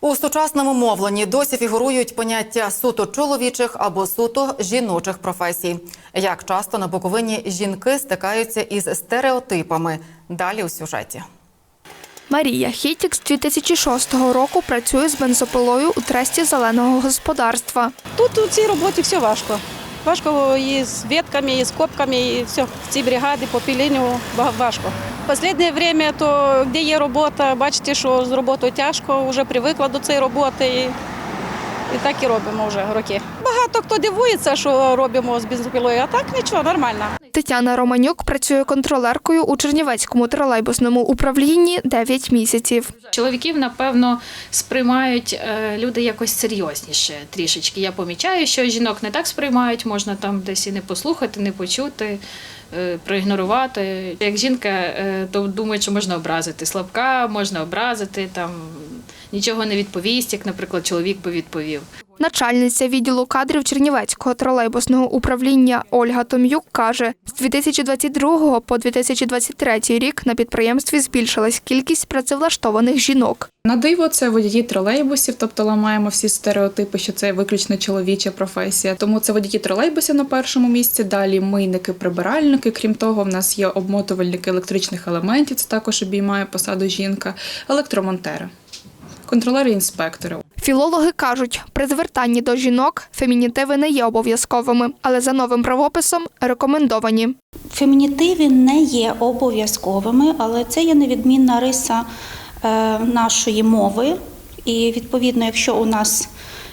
У сучасному мовленні досі фігурують поняття суто чоловічих або суто жіночих професій. Як часто на Буковині жінки стикаються із стереотипами? Далі у сюжеті. Марія Хітік з 2006 року працює з бензопилою у тресті зеленого господарства. Тут у цій роботі все важко. Важко і з ветками, і з копками, і все. В цій бригаді по пілінню важко. Останнє время, то де є робота, бачите, що з роботою тяжко, вже привикла до цієї роботи. І, і так і робимо вже роки. Багато хто дивується, що робимо з бензопилою, а так нічого, нормально. Тетяна Романюк працює контролеркою у Чернівецькому тролейбусному управлінні 9 місяців. Чоловіків, напевно, сприймають е, люди якось серйозніше трішечки. Я помічаю, що жінок не так сприймають, можна там десь і не послухати, не почути, е, проігнорувати. Як жінка, е, то думають, що можна образити. Слабка можна образити, там нічого не відповість, як, наприклад, чоловік би відповів. Начальниця відділу кадрів Чернівецького тролейбусного управління Ольга Том'юк каже, з 2022 по 2023 рік на підприємстві збільшилась кількість працевлаштованих жінок. На диво, це водії тролейбусів, тобто ламаємо всі стереотипи, що це виключно чоловіча професія. Тому це водії тролейбусів на першому місці. Далі мийники, прибиральники. Крім того, в нас є обмотувальники електричних елементів. Це також обіймає посаду жінка, електромонтери, контролери, інспектори. Філологи кажуть, при звертанні до жінок фемінітиви не є обов'язковими, але за новим правописом рекомендовані. Фемінітиви не є обов'язковими, але це є невідмінна риса е, нашої мови. І відповідно, якщо у нас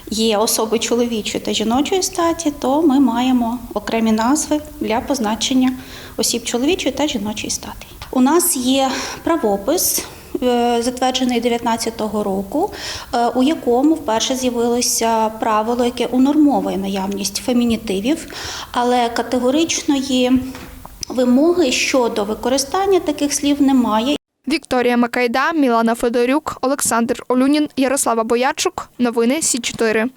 є особи чоловічої та жіночої статі, то ми маємо окремі назви для позначення осіб чоловічої та жіночої статі. У нас є правопис. Е, Затверджений 19-го року, е, у якому вперше з'явилося правило, яке унормовує наявність фемінітивів, але категоричної Вимоги щодо використання таких слів немає. Вікторія Макайда, Мілана Федорюк, Олександр Олюнін, Ярослава Боячук. Новини Сі 4